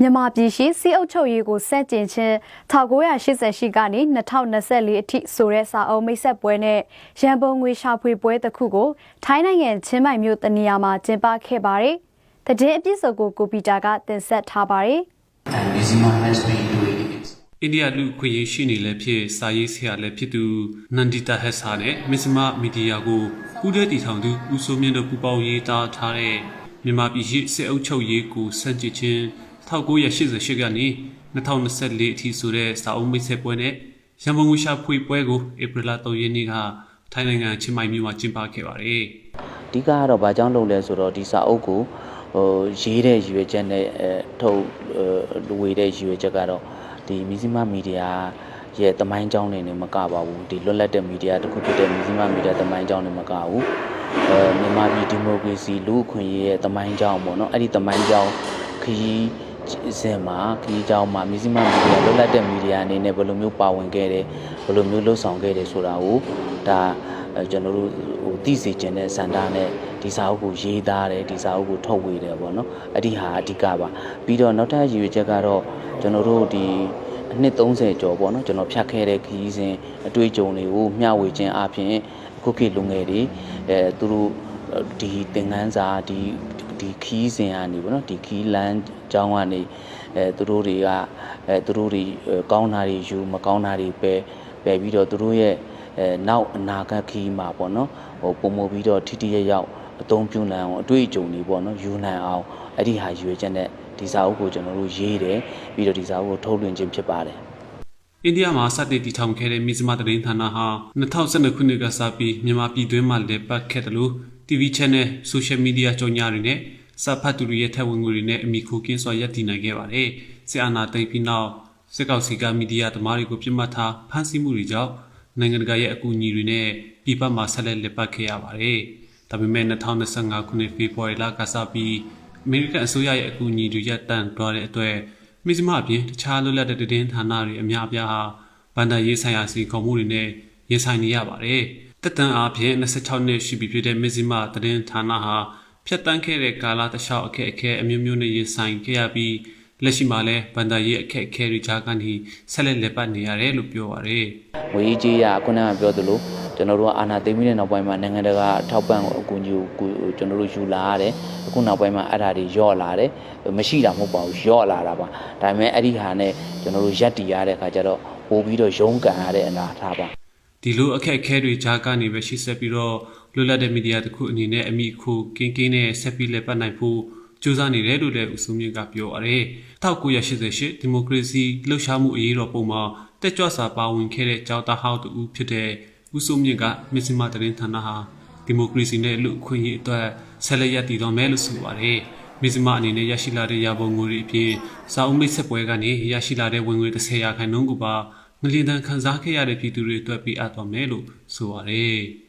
မြန်မာပြည်ရှိစီအုပ်ချုပ်ရေးကိုစက်ကျင်ချင်း1988ကနေ2024အထိဆိုတဲ့စာအုပ်မိတ်ဆက်ပွဲနဲ့ရန်ပုံငွေရှာဖွေပွဲတစ်ခုကိုထိုင်းနိုင်ငံချင်းမိုင်မြို့တနေရာမှာကျင်းပခဲ့ပါတယ်။တည်င်းအပြည့်စုံကိုကိုပီတာကတင်ဆက်ထားပါတယ်။ and Mizima has been doing it. အိန္ဒိယလူခွင့်ရေးရှိနေလည်းဖြစ်စာရေးဆရာလည်းဖြစ်သူနန္ဒီတာဟက်ဆာနဲ့မစ္စမမီဒီယာကိုပူးတွဲတည်ထောင်သူဦးစိုးမြင့်တို့ပူးပေါင်းရေးသားထားတဲ့မြန်မာပြည်ရှိစစ်အုပ်ချုပ်ရေးကိုစန့်ကျင်ခြင်း1988 ကနေ2024အထိဆိုတဲ့စာအုပ်မိတ်ဆက်ပွဲနဲ့ရန်ကုန်ငွေရှာဖွေပွဲကိုဧပြီလ3ရက်နေ့ကထိုင်းနိုင်ငံချင်းမိုင်မြို့မှာကျင်းပခဲ့ပါတယ်။အဓိကကတော့ဘာကြောင့်လုပ်လဲဆိုတော့ဒီစာအုပ်ကိုဟိုရေးတဲ့ရည်ရွယ်ချက်နဲ့အဲထုတ်အဲဝေတဲ့ရည်ရွယ်ချက်ကတော့ဒီမီဇီမာမီဒီယာရဲ့တမိုင်းကြောင်းနေနဲ့မကပါဘူးဒီလွတ်လပ်တဲ့မီဒီယာတစ်ခုဖြစ်တဲ့မီဇီမာမီဒီယာတမိုင်းကြောင်းနေမကဘူးအဲမြန်မာပြည်ဒီမိုကရေစီလူ့အခွင့်အရေးရဲ့တမိုင်းကြောင်းပေါ့နော်အဲ့ဒီတမိုင်းကြောင်းခရီး စဉ်မှာခရီးကြောင်းမှာမီဇီမာမီဒီယာလွတ်လပ်တဲ့မီဒီယာအနေနဲ့ဘယ်လိုမျိုးပါဝင်ခဲ့တယ်ဘယ်လိုမျိုးလှုပ်ဆောင်ခဲ့တယ်ဆိုတာကိုဒါအဲကျွန်တော်တို့ဟိုသိစေချင်တဲ့စန္ဒနဲ့ဒီစာအုပ်ကိုရေးသားတယ်ဒီစာအုပ်ကိုထုတ်ဝေတယ်ပေါ့နော်အဲ့ဒီဟာအဓိကပါပြီးတော့နောက်ထပ်ရည်ရွယ်ချက်ကတော့ကျွန်တော်တို့ဒီအနှစ်30ကျော်ပေါ့နော်ကျွန်တော်ဖြတ်ခဲ့တဲ့ခရီးစဉ်အတွေ့အကြုံတွေကိုမျှဝေခြင်းအပြင်အခုခေတ်လူငယ်တွေအဲသူတို့ဒီသင်ခန်းစာဒီ ဒီခီးစဉ်ကနေပေါ့နော်ဒီခီးလန်းကျောင်းကနေအဲသူတို့တွေကအဲသူတို့တွေကောင်းတာတွေယူမကောင်းတာတွေပဲပယ်ပြီးတော့သူတို့ရဲ့အဲနောက်အနာဂတ်ခီးမှာပေါ့နော်ဟိုပုံမပြီးတော့ထိထိရရောက်အသုံးပြုနိုင်အောင်အတွေ့အကြုံတွေပေါ့နော်ယူနိုင်အောင်အဲ့ဒီဟာရွေချက်နဲ့ဒီစာအုပ်ကိုကျွန်တော်တို့ရေးတယ်ပြီးတော့ဒီစာအုပ်ကိုထုတ်လွှင့်ခြင်းဖြစ်ပါတယ်အိန္ဒိယမှာစတင်တည်ထောင်ခဲ့တဲ့မြစ်စမသတင်းဌာနဟာ2012ခုနှစ်ကစပြီးမြန်မာပြည်တွင်းမှာလည်းပတ်ခဲ့တယ်လို့ TV Channel Social Media ကြော်ညာတွေနဲ့စာဖတ်သူတွေရဲ့ထက်ဝင်ငွေတွေနဲ့အမိခိုကင်းစွာရပ်တည်နိုင်ခဲ့ပါတယ်။စစ်အာဏာသိမ်းပြီးနောက်စစ်ကောင်စီကမီဒီယာသမားတွေကိုပြစ်မှတ်ထားဖမ်းဆီးမှုတွေကြောင့်နိုင်ငံတကာရဲ့အကူအညီတွေနဲ့ပြည်ပမှာဆက်လက်လက်ပတ်ခဲ့ရပါတယ်။ဒါပေမဲ့2025ခုနှစ်ဖေဖော်ဝါရီလကစပြီးအမေရိကန်အစိုးရရဲ့အကူအညီတွေရပ်တန့်သွားတဲ့အတွက်မိစမအပြင်တခြားလွတ်လပ်တဲ့သတင်းဌာနတွေအများအပြားဟာဗန်ဒါရေးဆိုင်ရာစီခေါ်မှုတွေနဲ့ရင်ဆိုင်နေရပါတယ်။ တက်တန်အားဖြင့်26နှစ်ရှိပြီဖြစ်တဲ့မိစမသတင်းဌာနဟာဖြတ်တန်းခဲ့တဲ့ကာလတစ်လျှောက်အခက်အခဲအမျိုးမျိုးနဲ့ရင်ဆိုင်ခဲ့ရပြီးလက်ရှိမှာလည်းဗန်ဒါရေးအခက်အခဲတွေကြားကနေဆက်လက်လက်ပတ်နေရတယ်လို့ပြောပါရယ်ငွေကြီးကြီးရခုနကပြောသလိုကျွန်တော်တို့ကအာနာသိမ်းပြီးတဲ့နောက်ပိုင်းမှာနိုင်ငံတကာထောက်ပံ့အကူအညီကိုကျွန်တော်တို့ယူလာရတယ်အခုနောက်ပိုင်းမှာအဲ့ဒါတွေယော့လာတယ်မရှိတာမဟုတ်ပါဘူးယော့လာတာပါဒါပေမဲ့အဲ့ဒီဟာနဲ့ကျွန်တော်တို့ရက်တီရတဲ့အခါကျတော့ပို့ပြီးတော့ရုန်းကန်ရတဲ့အနာထားပါ ဒီလိုအခက်အခဲတွေကြားကနေပဲရှိဆက်ပြီးတော့လွတ်လပ်တဲ့မီဒီယာတစ်ခုအနေနဲ့အမိခိုကင်းကင်းနဲ့ဆက်ပြီးလက်ပတ်နိုင်ဖို့ကြိုးစားနေတယ်လို့လည်းဦးစိုးမြင့်ကပြောပါတယ်။1988ဒီမိုကရေစီလှုပ်ရှားမှုအရေးတော်ပုံမှာတက်ကြွစွာပါဝင်ခဲ့တဲ့ကြောက်သားဟောက်တူဖြစ်တဲ့ဦးစိုးမြင့်ကမစ္စမသတင်းဌာနဟာဒီမိုကရေစီနဲ့လူအခွင့်အရေးအတွက်ဆက်လက်ရည်တည်တော်မယ်လို့ဆိုပါတယ်။မစ္စမအနေနဲ့ရရှိလာတဲ့ရပုံငွေတွေအပြင်စာအုပ်မိတ်ဆက်ပွဲကနေရရှိလာတဲ့ဝင်ငွေ30ရာခိုင်နှုန်းကိုပါ ငလျင်တန်ခန်းစားခဲ့ရတဲ့ပြည်သူတွေအတွက်ပေးအပ်တော်မယ်လို့ဆိုပါတယ်။